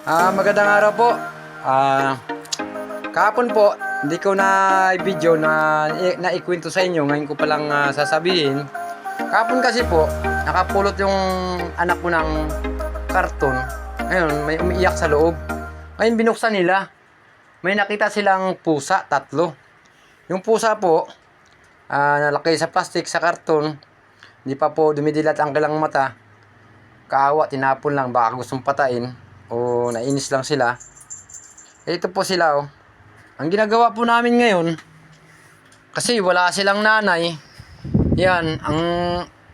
Ah, magandang araw po. Ah, kahapon po, hindi ko na video na na ikwento sa inyo. Ngayon ko palang ah, sasabihin. Kahapon kasi po, nakapulot yung anak ko ng karton. Ngayon, may umiiyak sa loob. Ngayon binuksan nila. May nakita silang pusa, tatlo. Yung pusa po, ah, nalaki sa plastic sa karton. Hindi pa po dumidilat ang kailang mata. Kaawa, tinapon lang, baka gustong patayin o nainis lang sila. Eh, ito po sila oh. Ang ginagawa po namin ngayon, kasi wala silang nanay. Yan, ang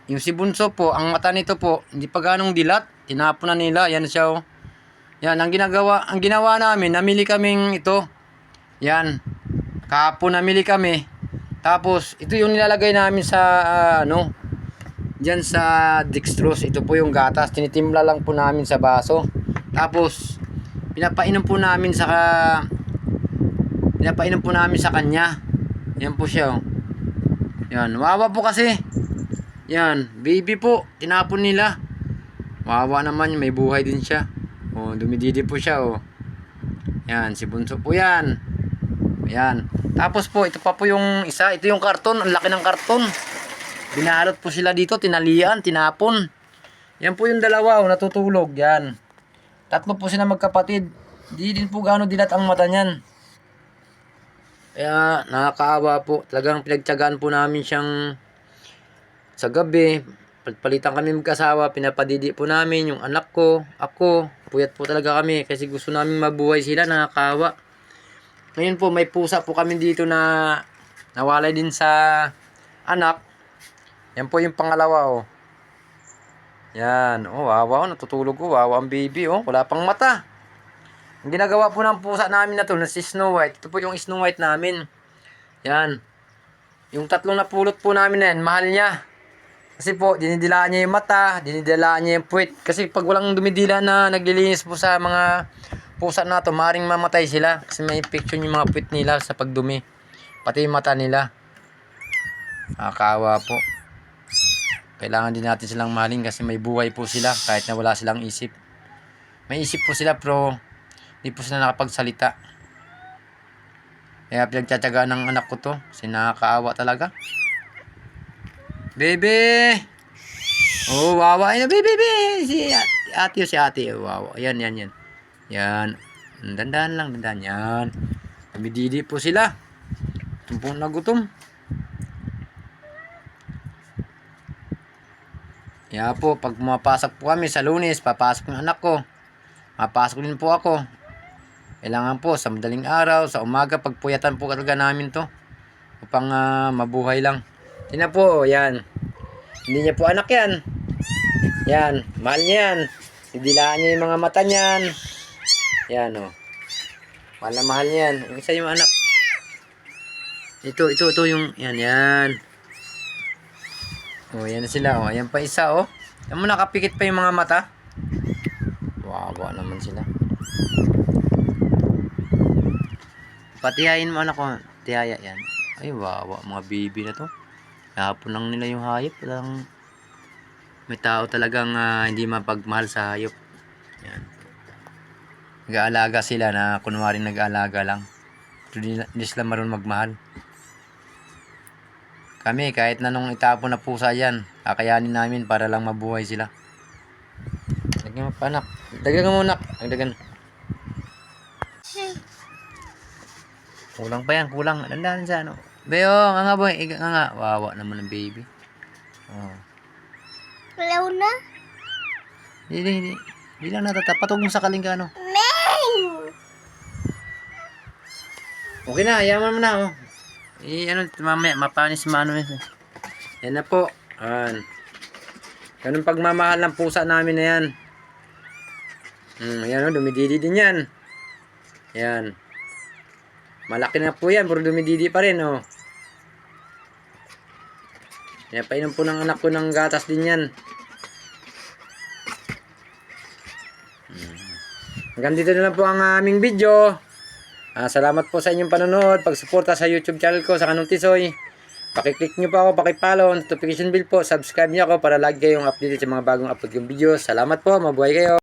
yung si Bunso po, ang mata nito po, hindi pa ganong dilat. Tinapon na nila, yan siya oh. Yan, ang ginagawa, ang ginawa namin, namili kaming ito. Yan. Kahapon namili kami. Tapos, ito yung nilalagay namin sa, ah, ano, Diyan sa dextrose, ito po yung gatas. Tinitimpla lang po namin sa baso. Tapos, pinapainom po namin sa pinapainom po namin sa kanya. Yan po siya. Oh. Yan, wawa po kasi. Yan, baby po. Tinapon nila. Wawa naman, may buhay din siya. Oh, dumididi po siya, oh. Yan, si Bunso po yan. Yan. Tapos po, ito pa po yung isa. Ito yung karton. Ang laki ng karton. Binalot po sila dito, tinalian, tinapon. Yan po yung dalawa, oh, natutulog. Yan. Tatlo po sila magkapatid. Di din po gaano dilat ang mata niyan. Kaya nakakaawa po. Talagang pinagtyagaan po namin siyang sa gabi. Palitan kami magkasawa. Pinapadidi po namin yung anak ko, ako. Puyat po talaga kami kasi gusto namin mabuhay sila. Nakakaawa. Ngayon po may pusa po kami dito na nawalay din sa anak. Yan po yung pangalawa oh. Yan. Oh, wawa. Natutulog ko. Wawa ang baby oh. Wala pang mata. Ang ginagawa po ng pusa namin na to na si Snow White. Ito po yung Snow White namin. Yan. Yung tatlong napulot po namin na yan, mahal niya. Kasi po, dinidilaan niya yung mata, dinidilaan niya yung puwit. Kasi pag walang dumidila na naglilinis po sa mga pusa na to, maring mamatay sila. Kasi may infection yung mga puwit nila sa pagdumi. Pati yung mata nila. Nakakawa po. Kailangan din natin silang mahalin kasi may buhay po sila kahit na wala silang isip. May isip po sila pero hindi po sila nakapagsalita. Kaya pinagtsatsagaan ng anak ko to kasi nakakaawa talaga. Bebe! Oh, wawa. Ay, bebe, bebe! Si ate, si ate. Oh, wawa. Yan, yan, yan. Yan. Dandan lang, dandan. Yan. Kumididi po sila. Tumpong na gutom. Kaya po, pag pumapasok po kami sa lunes, papasok yung anak ko. Mapasok din po ako. Kailangan po sa madaling araw, sa umaga, pagpuyatan po talaga namin to. Upang ah, mabuhay lang. Tina po, yan. Hindi niya po anak yan. Yan, mahal niya yan. Didilaan niya yung mga mata niyan. Yan, oh. Mahal na mahal niya yan. Yung isa yung anak. Ito, ito, ito yung, yan, yan. Oh, yan na sila. Oh, ayan pa isa, oh. Yan mo nakapikit pa yung mga mata. Wawa naman sila. Patihayin mo anak ko. Tihaya yan. Ay, wawa. Mga baby na to. Kahapon lang nila yung hayop. Walang may tao talagang ah, hindi mapagmahal sa hayop. Yan. Nag-aalaga sila na kunwari nag-aalaga lang. Hindi, hindi sila marunong magmahal. Kami, kahit na nung itapon na pusa yan, kakayanin namin para lang mabuhay sila. Lagyan mo pa, anak. Dagdagan mo, anak. Dagdagan. Kulang pa yan, kulang. Dandan sa ano. Beo, nga nga boy. Iga nga nga. Wawa naman ng baby. Oh. Hello na? Hindi, hindi, hindi. Hindi lang natata. Patog mo sa kaling ka, ano. Meng! Okay na, yaman mo na, oh. Eh, ano, mamaya, mapanis maano yun. Yan na po. Yan. Ganun pagmamahal ng pusa namin na yan. Hmm, yan, oh, dumididi din yan. Yan. Malaki na po yan, pero dumididi pa rin, oh. Yan, painom po ng anak ko ng gatas din yan. Hmm. Hanggang dito na lang po ang aming video. Ah, salamat po sa inyong panonood, pagsuporta sa YouTube channel ko sa Kanong Tisoy. Pakiclick nyo po ako, pakipollow, notification bell po, subscribe nyo ako para lagi kayong updated sa mga bagong upload kong videos. Salamat po, mabuhay kayo.